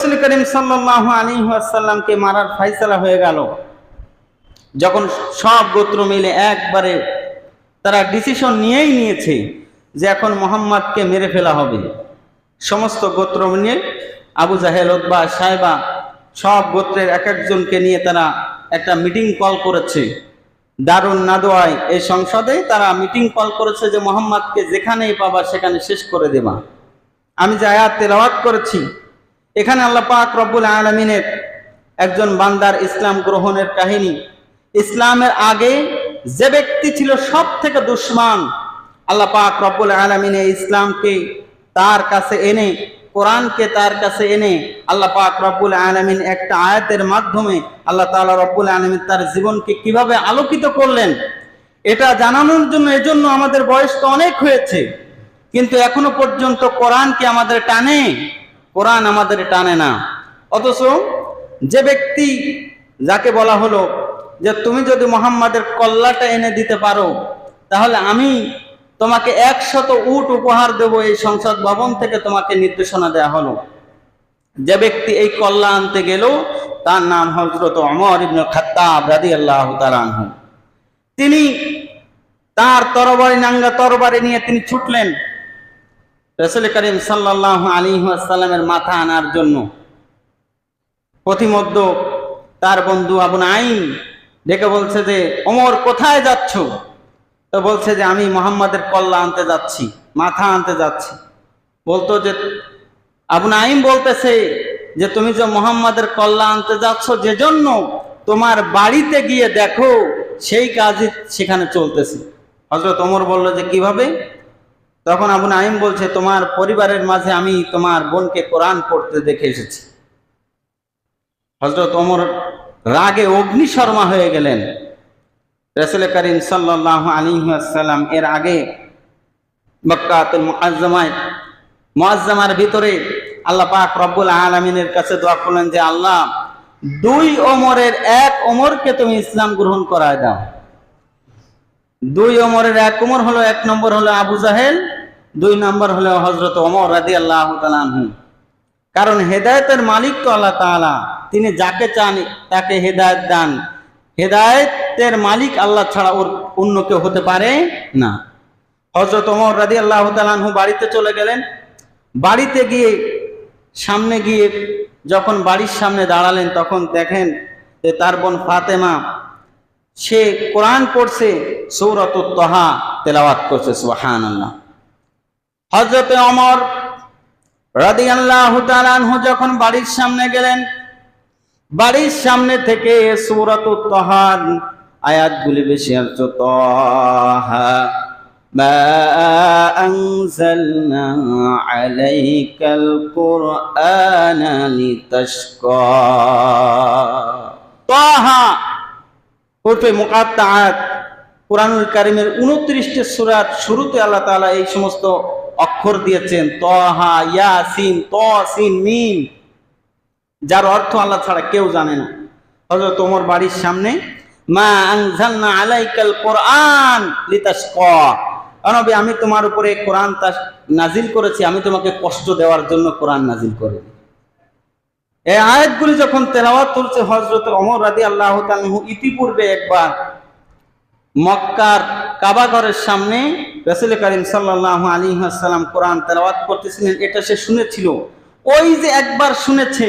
রাসূল করিম আলাইহি ওয়াসাল্লামকে মারার ফয়সালা হয়ে গেল। যখন সব গোত্র মিলে একবারে তারা ডিসিশন নিয়েই নিয়েছে যে এখন মোহাম্মদকে মেরে ফেলা হবে। সমস্ত গোত্র নিয়ে আবু জাহেল ওতবা সাহেবা সব গোত্রের এক একজনকে নিয়ে তারা একটা মিটিং কল করেছে। দারুণ নাদোয়ায় এই সংসদে তারা মিটিং কল করেছে যে মোহাম্মদকে যেখানেই পাবা সেখানে শেষ করে দেবা। আমি যে আয়াত তেলাওয়াত করেছি এখানে আল্লাহ পাক রব্বুল আলমিনের একজন বান্দার ইসলাম গ্রহণের কাহিনী। ইসলামের আগে যে ব্যক্তি ছিল সব থেকে দুশ্মান, আল্লাহ পাক রব্বুল আলমিনে ইসলামকে তার কাছে এনে, কোরআনকে তার কাছে এনে আল্লাহ পাক রব্বুল আলমিন একটা আয়াতের মাধ্যমে আল্লাহ তাআলা রব্বুল আলমিন তার জীবনকে কীভাবে আলোকিত করলেন, এটা জানানোর জন্য এজন্য আমাদের বয়স তো অনেক হয়েছে। কিন্তু এখনও পর্যন্ত কোরআন কি আমাদের টানে। কোরআন আমাদের টানে না। অথচ যে ব্যক্তি যাকে বলা হলো যে তুমি যদি মোহাম্মদের কল্লাটা এনে দিতে পারো, তাহলে আমি তোমাকে একশত উট উপহার দেব এই সংসদ ভবন থেকে তোমাকে নির্দেশনা দেয়া হলো। যে ব্যক্তি এই কল্লা আনতে গেল, তার নাম হজরত অমর ইবনে খাত্তাব রাদিয়াল্লাহু তাআলা আনহু। তিনি তার তরবারি, নাঙ্গা তরবারি নিয়ে তিনি ছুটলেন। রসুল করিম সাল্লাহ আলী সাল্লামের মাথা আনার জন্য প্রতিমধ্য তার বন্ধু আবুন আইন ডেকে বলছে যে অমর কোথায় যাচ্ছ? তো বলছে যে, আমি মোহাম্মদের কল্লা আনতে যাচ্ছি, মাথা আনতে যাচ্ছি। বলতো যে আবুন আইম বলতেছে যে, তুমি যে মোহাম্মদের কল্লা আনতে যাচ্ছ যে জন্য তোমার বাড়িতে গিয়ে দেখো, সেই কাজই সেখানে চলতেছে। হজরত ওমর বলল যে, কীভাবে? তখন আবু নাইম বলছে, তোমার পরিবারের মাঝে আমি তোমার বোনকে কোরআন পড়তে দেখে এসেছি। হজরত ওমর রাগে অগ্নিশর্মা হয়ে গেলেন। রসুল করিম সাল্লাহ আলী সাল্লাম এর আগে মক্কাতুল ভিতরে আল্লাহ পাক রব্বুল আলমিনের কাছে দোয়া করলেন যে, আল্লাহ, দুই ওমরের এক ওমরকে তুমি ইসলাম গ্রহণ করায় দাও। দুই অমরের এক ওমর হলো, এক নম্বর হলো আবু জাহেল, দুই নম্বর হলো হজরত অমর রাদি আল্লাহ কারণ হেদায়তের মালিক তো আল্লাহ তাআলা, তিনি যাকে চান তাকে হেদায়ত দান। হেদায়তের মালিক আল্লাহ ছাড়া ওর অন্য কেউ হতে পারে না। হজরত অমর রাদি আল্লাহ তালানহু বাড়িতে চলে গেলেন। বাড়িতে গিয়ে, সামনে গিয়ে যখন বাড়ির সামনে দাঁড়ালেন, তখন দেখেন যে তার বোন ফাতেমা সে কোরআন পড়ছে সৌরত তহা তেলাওয়াত করছে সুহান আল্লাহ হজরতে অমর রাদি আল্লাহ তালানহু যখন বাড়ির সামনে গেলেন বাড়ির সামনে থেকে সৌরত তহার আয়াতগুলি বেশি আসছে তহা ما أنزلنا عليك القرآن لتشقى طه ওরফে মুকাত্তাআত। কোরআনুল কারিমের উনত্রিশটি সুরাত শুরুতে আল্লাহ তাআলা এই সমস্ত অক্ষর দিয়েছেন, তহা, ইয়াসিন তসিন মিম। যার অর্থ আল্লাহ ছাড়া কেউ জানে না। হযরত ওমর বাড়ির সামনে, মা আনজালনা আলাইকাল কোরআন অনবী, আমি তোমার উপরে কোরআন তা নাজিল করেছি, আমি তোমাকে কষ্ট দেওয়ার জন্য কোরআন নাজিল করে এই আয়াতগুলি যখন তেলাওয়াত করছে হজরত অমর রাদি আল্লাহ তালহু ইতিপূর্বে একবার মক্কার কাবাঘরের সামনে রসুল করিম সাল্লাহ আলী আসসালাম কোরআন তেলাওয়াত করতেছিলেন, এটা সে শুনেছিল। ওই যে একবার শুনেছে,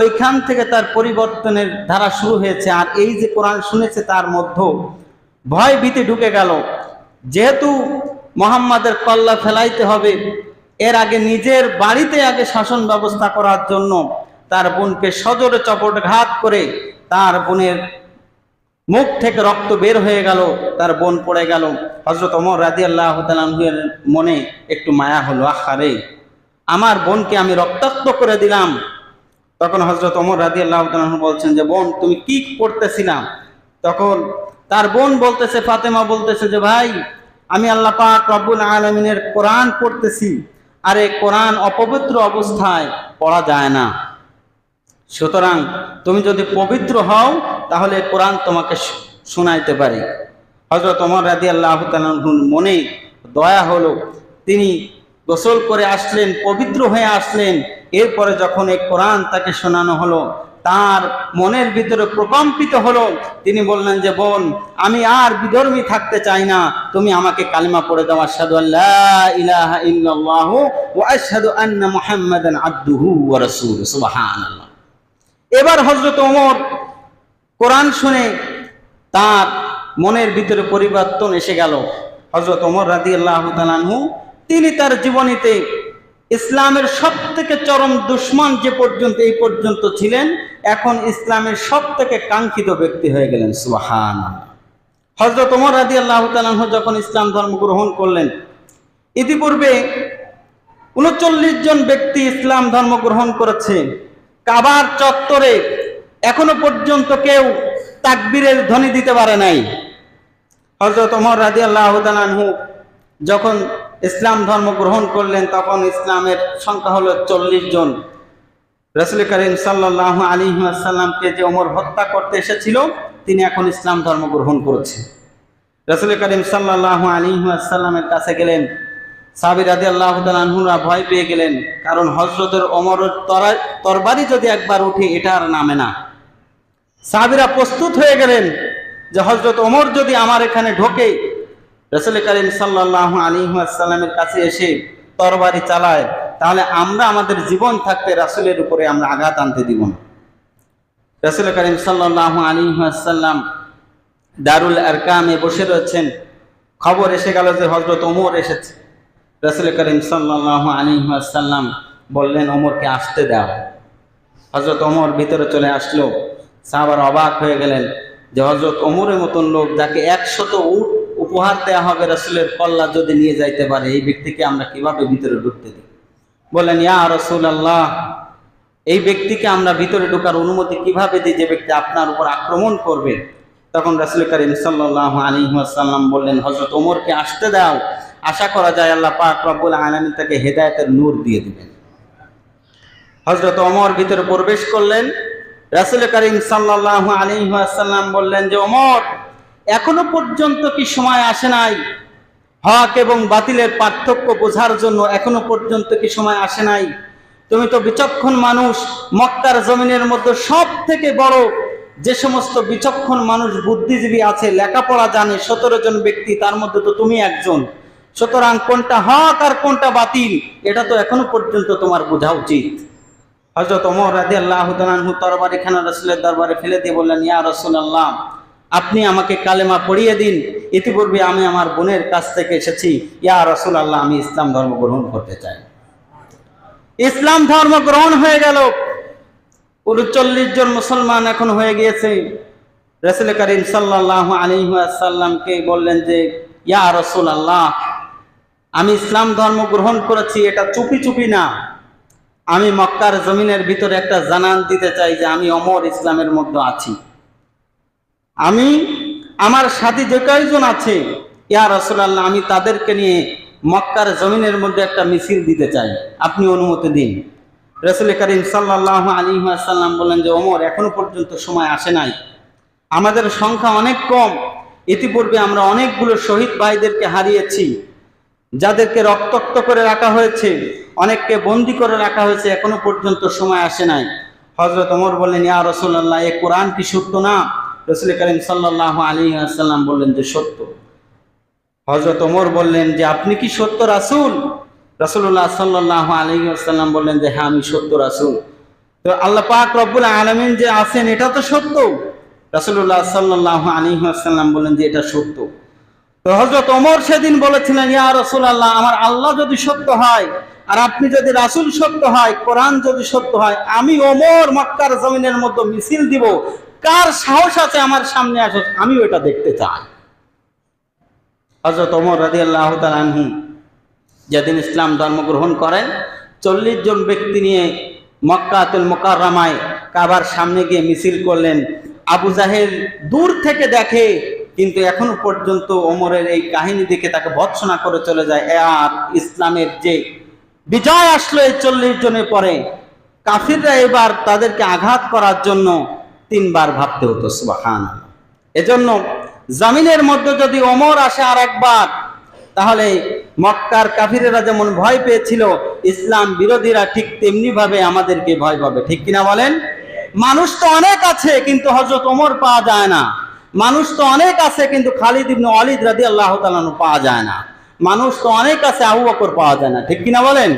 ওইখান থেকে তার পরিবর্তনের ধারা শুরু হয়েছে আর এই যে কোরআন শুনেছে তার মধ্যে ভয় ভীতি ঢুকে গেল। যেহেতু মোহাম্মদের কল্লা ফেলাইতে হবে, এর আগে নিজের বাড়িতে আগে শাসন ব্যবস্থা করার জন্য তার বোনকে সজোরে চপট ঘাত করে তার বোনের মুখ থেকে রক্ত বের হয়ে গেল, তার বোন পড়ে গেল। হজরত অমর রাজি আল্লাহ মনে একটু মায়া হলো আহারে আমার বোনকে আমি রক্তাক্ত করে দিলাম। তখন হজরত অমর রাজি আল্লাহ বলছেন যে, বোন, তুমি কি পড়তেছিলাম তখন তার বোন বলতেছে, ফাতেমা বলতেছে যে, ভাই, আমি আল্লাহ পাক রব্বুল আলমিনের কোরআন পড়তেছি, আর এই কোরআন অপবিত্র অবস্থায় পড়া যায় না। সুতরাং তুমি যদি পবিত্র হও, তাহলে কোরআন তোমাকে শোনাইতে পারি। হজরত অমর রাদি আল্লাহ মনে দয়া হলো, তিনি গোসল করে আসলেন, পবিত্র হয়ে আসলেন, এরপরে যখন এই কোরআন তাকে শোনানো হলো, তার মনের ভিতরে প্রকম্পিত হলো, তিনি বললেন যে, বোন, আমি আর বিধর্মী থাকতে চাই না, তুমি আমাকে কালিমা পড়ে দাও, আশহাদু আল্লাহ ইলাহা ইল্লাল্লাহু ওয়া আশহাদু আন্না মুহাম্মাদান আবদুহু এবার হজরত ওমর কোরআন শুনে তার মনের ভিতরে পরিবর্তন এসে গেল। হজরত ওমর রাজি আল্লাহ তিনি তার জীবনীতে ইসলামের সব থেকে চরম দুশ্মন যে পর্যন্ত, এই পর্যন্ত ছিলেন, এখন ইসলামের সব থেকে কাঙ্ক্ষিত ব্যক্তি হয়ে গেলেন। সুহান হজরত ওমর রাজি আল্লাহ তালানহু যখন ইসলাম ধর্ম গ্রহণ করলেন, ইতিপূর্বে উনচল্লিশ জন ব্যক্তি ইসলাম ধর্ম গ্রহণ করেছে। কাবার চত্বরে এখনও পর্যন্ত কেউ তাকবীরের ধ্বনি দিতে পারে নাই। হজরত ওমর রাজি আল্লাহ তালানহু যখন ইসলাম ধর্ম গ্রহণ করলেন, তখন ইসলামের সংখ্যা হলো চল্লিশ জন। রসুল করিম সাল্লাহ আলী যে ওমর হত্যা করতে এসেছিল, তিনি এখন ইসলাম ধর্ম গ্রহণ করেছেন। রসুল করিম সাল্লাহ আলী কাছে গেলেন সাবির আদি আল্লাহ তালহুরা ভয় পেয়ে গেলেন। কারণ হজরতের ওমরের তরা- তরবারি যদি একবার উঠে, এটা আর নামে না। সাহাবিরা প্রস্তুত হয়ে গেলেন যে হজরত ওমর যদি আমার এখানে ঢোকে, রসুল করিম সাল্লাহ আলী আসসালামের কাছে এসে তরবারি চালায়, তাহলে আমরা আমাদের জীবন থাকতে রাসুলের উপরে আমরা আঘাত আনতে দিব না। রসুল করিম সাল্লাহ আলী আসাল্লাম দারুল আরকামে বসে রয়েছেন। খবর এসে গেল যে হজরত ওমর এসেছে। রসুল করিম সাল্লাহ আলী আসাল্লাম বললেন, ওমরকে আসতে দাও। হজরত ওমর ভিতরে চলে আসলো। সাহাবার অবাক হয়ে গেলেন যে হজরত ওমরের মতন লোক যাকে একশত উট উপহার দেওয়া হবে রসুলের কল্লা যদি নিয়ে যাইতে পারে, এই ব্যক্তিকে আমরা কীভাবে ভিতরে ঢুকতে দিই? বললেন, ইয়া রসুল আল্লাহ এই ব্যক্তিকে আমরা ভিতরে ঢোকার অনুমতি কীভাবে দিই যে ব্যক্তি আপনার উপর আক্রমণ করবে? তখন রসুল করিম সাল্লাহ আলী বললেন হজরত ওমরকে আসতে দাও। আশা করা যায় আল্লাহ পাক রব্বুল আলমী তাকে হেদায়তের নূর দিয়ে দিবেন। হজরত ওমর ভিতরে প্রবেশ করলেন। রাসুল করিম সাল্লাহ আলিহাসাল্লাম বললেন যে অমর এখনও পর্যন্ত কি সময় আসে নাই? হক এবং বাতিলের পার্থক্য বোঝার জন্য এখনও পর্যন্ত কি সময় আসে নাই? তুমি তো বিচক্ষণ মানুষ, মক্কার জমিনের মধ্যে সব থেকে বড় যে সমস্ত বিচক্ষণ মানুষ বুদ্ধিজীবী আছে, লেখাপড়া জানে, সতেরো জন ব্যক্তি, তার মধ্যে তো তুমি একজন। সুতরাং কোনটা হক আর কোনটা বাতিল, এটা তো এখনও পর্যন্ত তোমার বোঝা উচিত। হজরত ওমর রাজি আল্লাহ তরবারি খানা রসুলের দরবারে ফেলে দিয়ে বললেন, ইয়া রসুল আল্লাহ আপনি আমাকে কালেমা পড়িয়ে দিন। ইতিপূর্বে আমি আমার বোনের কাছ থেকে এসেছি। ইয়া রসুল আল্লাহ আমি ইসলাম ধর্ম গ্রহণ করতে চাই। ইসলাম ধর্ম গ্রহণ হয়ে গেল। উনচল্লিশ জন মুসলমান এখন হয়ে গিয়েছে। রসুল করিম সাল্লাহ আলিহাসাল্লামকে বললেন যে, ইয়া রসুল আল্লাহ আমি ইসলাম ধর্ম গ্রহণ করেছি, এটা চুপি চুপি না। আমি মক্কার জমিনের ভিতরে একটা জানান দিতে চাই যে আমি অমর ইসলামের মধ্যে আছি। আমি, আমার সাথী যে কয়েকজন আছে, ইয়া রসুলাল্লাহ, আমি তাদেরকে নিয়ে মক্কার জমিনের মধ্যে একটা মিছিল দিতে চাই। আপনি অনুমতি দিন। রসুল করিম সাল্লাহ আলী সাল্লাম বললেন যে ওমর এখনও পর্যন্ত সময় আসে নাই। আমাদের সংখ্যা অনেক কম। ইতিপূর্বে আমরা অনেকগুলো শহীদ ভাইদেরকে হারিয়েছি। যাদেরকে রক্তাক্ত করে রাখা হয়েছে, অনেককে বন্দি করে রাখা হয়েছে, এখনও পর্যন্ত সময় আসে নাই। হজরত ওমর বললেন, ইয়া রসুল্লাহ এ কোরআন কি সত্য না? রসুল করিম সাল্লাহ আলী আসাল্লাম বললেন যে, সত্য। হজরত ওমর বললেন যে, আপনি কি সত্য রাসুল? রাসুল্লাহ সাল্লাহ আলী আসাল্লাম বললেন যে হ্যাঁ আমি সত্য রাসুল। তো আল্লাহ পাক রব্বুল আলমিন যে আছেন, এটা তো সত্য। রাসুল্লাহ সাল্লাহ আলী আসাল্লাম বললেন যে, এটা সত্য। তো হজরত ওমর সেদিন বলেছিলেন, ইয়া রসুল আল্লাহ আমার আল্লাহ যদি সত্য হয় আর আপনি যদি রাসুল সত্য হয়, কোরআন যদি সত্য হয়, আমি ওমর মক্কার জমিনের মধ্যে মিছিল দিব। কার সাহস আছে আমার সামনে আসে? আমিও এটা দেখতে চাই। হজরত ওমর রাজি আল্লাহ তালহু যেদিন ইসলাম ধর্ম গ্রহণ করেন, চল্লিশ জন ব্যক্তি নিয়ে মক্কা মক্কাতুল মোকাররামায় কাবার সামনে গিয়ে মিছিল করলেন। আবু জাহেল দূর থেকে দেখে কিন্তু এখনও পর্যন্ত ওমরের এই কাহিনী দেখে তাকে ভৎসনা করে চলে যায়। আর ইসলামের যে বিজয় আসলো এই চল্লিশ জনের পরে, কাফিররা এবার তাদেরকে আঘাত করার জন্য তিনবার ভাবতে হতো সুবাহান এজন্য জামিনের মধ্যে যদি ওমর আসে আর একবার তাহলে মক্কার কাফিরেরা যেমন ভয় পেয়েছিল, ইসলাম বিরোধীরা ঠিক তেমনি ভাবে আমাদেরকে ভয় পাবে। ঠিক কিনা বলেন? মানুষ তো অনেক আছে, কিন্তু হজরত ওমর পাওয়া যায় না। মানুষ তো অনেক আছে, কিন্তু খালিদ ইবনে অলিদ রাদি আল্লাহ তালানু পাওয়া যায় না। মানুষ তো অনেক আছে, আবু বকর পাওয়া যায় না। ঠিক কিনা বলেন?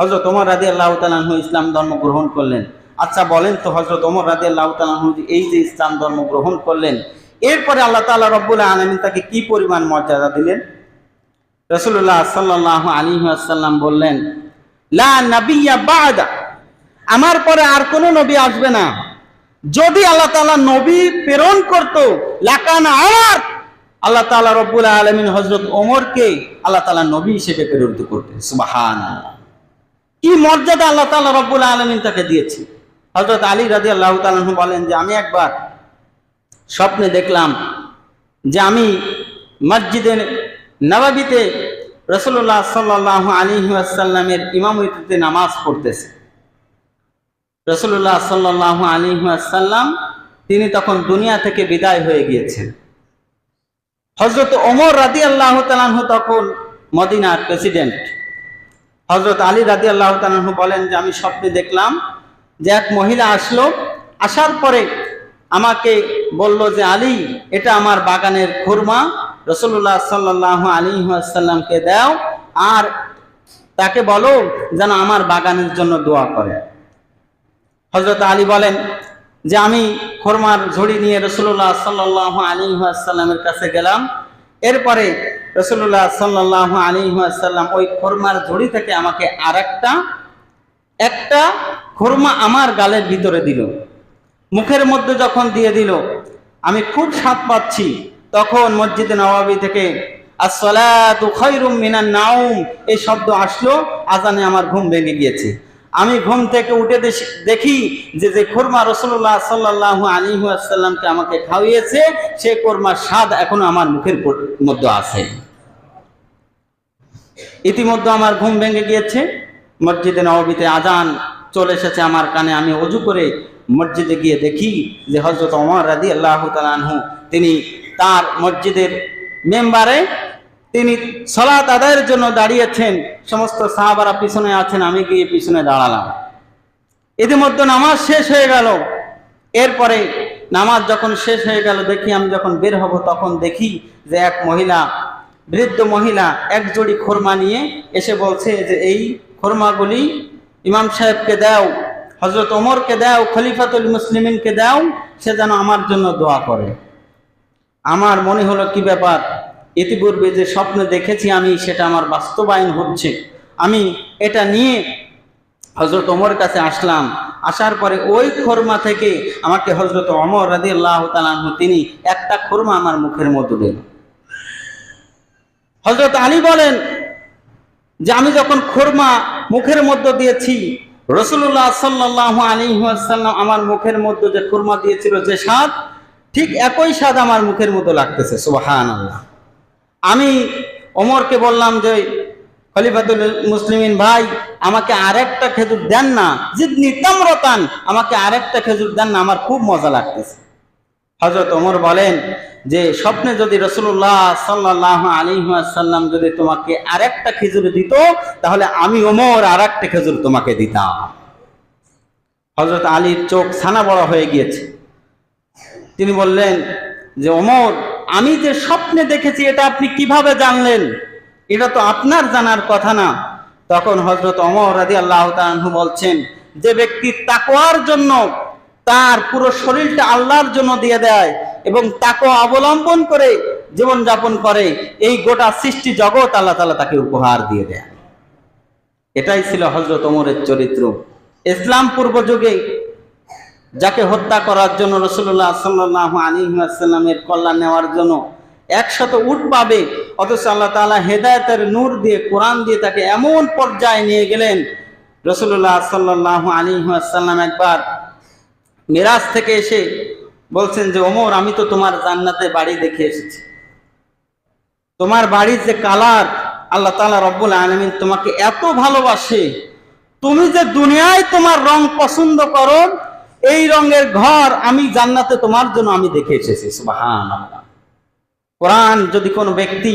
হজরত ওমর রাদি আল্লাহ তালাহু ইসলাম ধর্ম গ্রহণ করলেন। আচ্ছা বলেন তো হজরত ওমর রাদি আল্লাহ তালাহু এই যে ইসলাম ধর্ম গ্রহণ করলেন, এরপরে আল্লাহ তালা রব্বুল আলমিন তাকে কি পরিমাণ মর্যাদা দিলেন? রসুল্লাহ সাল্লাহ আলী আসাল্লাম বললেন, লা নাবিয়া আমার পরে আর কোনো নবী আসবে না। যদি আল্লাহ তাআলা নবী প্রেরণ করত, লাকানা আমার আল্লাহ তালা রব্বুল আলামিন হযরত ওমরকে আল্লাহ তালা নবী হিসেবে প্রেরিত করতেন, সুবহানাল্লাহ। কি মর্যাদা আল্লাহ তালা রব্বুল আলামিন তাকে দিয়েছে? হজরত আলী রাদিয়াল্লাহু তাআলা আনহু বলেন যে, আমি একবার স্বপ্নে দেখলাম যে আমি মসজিদে নবাবিতে রসুল্লাহ সাল্লাহ আলী আসাল্লামের ইমামতিতে নামাজ পড়তেছে। রসুল্লাহ সাল্লাহ আলী আসাল্লাম তিনি তখন দুনিয়া থেকে বিদায় হয়ে গিয়েছেন। হজরত ওমর রাদি আল্লাহ তালাহু তখন মদিনার প্রেসিডেন্ট। হজরত আলী রাদি আল্লাহ তালাহু বলেন যে, আমি স্বপ্নে দেখলাম যে এক মহিলা আসলো, আসার পরে আমাকে বলল যে, আলী, এটা আমার বাগানের খুরমা রসুল্লাহ সাল্লাহ আলী আসাল্লামকে দাও, আর তাকে বলো যেন আমার বাগানের জন্য দোয়া করে। হজরত আলী বলেন যে আমি খোরমার ঝুড়ি নিয়ে রসুল্লাহ সাল্লাহ আলী আসাল্লামের কাছে গেলাম। এরপরে রসুল্লাহ সাল্লাহ আলী আসাল্লাম ওই খোরমার ঝুড়ি থেকে আমাকে আর একটা একটা খোরমা আমার গালের ভিতরে দিল। মুখের মধ্যে যখন দিয়ে দিল, আমি খুব স্বাদ পাচ্ছি। তখন মসজিদে নবাবি থেকে খায়রুম মিনান নাউম এই শব্দ আসলো, আজানে আমার ঘুম ভেঙে গিয়েছে। আমি ঘুম থেকে উঠে দেখি যে যে কোরমা রসুল্লাহ সাল্লাহ আলী আসাল্লামকে আমাকে খাওয়িয়েছে, সে কোরমার স্বাদ এখনও আমার মুখের মধ্যে আছে। ইতিমধ্যে আমার ঘুম ভেঙে গিয়েছে। মসজিদে নবীতে আজান চলে এসেছে আমার কানে। আমি অজু করে মসজিদে গিয়ে দেখি যে হজরত ওমর রাদি আল্লাহ তিনি তার মসজিদের মেম্বারে তিনি সলাত আদায়ের জন্য দাঁড়িয়েছেন। সমস্ত সাহাবারা পিছনে আছেন, আমি গিয়ে পিছনে দাঁড়ালাম। ইতিমধ্যে নামাজ শেষ হয়ে গেল। এরপরে নামাজ যখন শেষ হয়ে গেল, দেখি আমি যখন বের হব, তখন দেখি যে এক মহিলা, বৃদ্ধ মহিলা, এক জোড়ি খোরমা নিয়ে এসে বলছে যে, এই খোরমাগুলি ইমাম সাহেবকে দাও হজরত ওমরকে দাও, খলিফাতুল মুসলিমিনকে দাও, সে যেন আমার জন্য দোয়া করে। আমার মনে হলো, কি ব্যাপার? ইতিপূর্বে যে স্বপ্ন দেখেছি আমি, সেটা আমার বাস্তবায়ন হচ্ছে। আমি এটা নিয়ে হজরত ওমর কাছে আসলাম। আসার পরে ওই খোরমা থেকে আমাকে হজরত অমর রাজি আল্লাহ তালাহু তিনি একটা খোরমা আমার মুখের মধ্যে দিল হজরত আলী বলেন যে, আমি যখন খোরমা মুখের মধ্যে দিয়েছি রসুল্লাহ সাল্লাহ আলী আসাল্লাম আমার মুখের মধ্যে যে খুরমা দিয়েছিল, যে স্বাদ, ঠিক একই স্বাদ আমার মুখের মতো লাগতেছে সুবাহান আল্লাহ আমি ওমরকে বললাম যে, খলিফাতুল মুসলিমিন ভাই, আমাকে আরেকটা খেজুর দেন না। জিদনি তামরতান, আমাকে আরেকটা খেজুর দেন না, আমার খুব মজা লাগতেছে। হজরত ওমর বলেন যে, স্বপ্নে যদি রসুল্লাহ সাল্লাহ আলী সাল্লাম যদি তোমাকে আরেকটা খেজুর দিত, তাহলে আমি ওমর আর একটা খেজুর তোমাকে দিতাম। হজরত আলীর চোখ ছানা বড় হয়ে গিয়েছে। তিনি বললেন যে, ওমর আমি যে স্বপ্নে দেখেছি, এটা আপনি কীভাবে জানলেন? এটা তো আপনার জানার কথা না। তখন হজরত অমর রাজি আল্লাহ বলছেন, যে ব্যক্তি তাকওয়ার জন্য তার পুরো শরীরটা আল্লাহর জন্য দিয়ে দেয় এবং তাকে অবলম্বন করে জীবন যাপন করে, এই গোটা সৃষ্টি জগৎ আল্লাহ তালা তাকে উপহার দিয়ে দেয়। এটাই ছিল হজরত অমরের চরিত্র। ইসলাম পূর্ব যুগে যাকে হত্যা করার জন্য রসুল্লাহ সাল্লাহ আলী আসাল্লামের কল্যাণ নেওয়ার জন্য একশত উঠ পাবে, অথচ আল্লাহ তাআলা হেদায়তের নূর দিয়ে, কোরআন দিয়ে তাকে এমন পর্যায়ে নিয়ে গেলেন। রসুল্লাহ সাল্লাহ আলী আসাল্লাম একবার মিরাজ থেকে এসে বলছেন যে, ওমর, আমি তো তোমার জান্নাতে বাড়ি দেখে এসেছি। তোমার বাড়ির যে কালার, আল্লাহ তালা রব্বুল আলমিন তোমাকে এত ভালোবাসে। তুমি যে দুনিয়ায় তোমার রং পছন্দ করো এই রঙের ঘর আমি জান্নাতে তোমার জন্য আমি দেখে এসেছি সুবাহান কোরআন যদি কোনো ব্যক্তি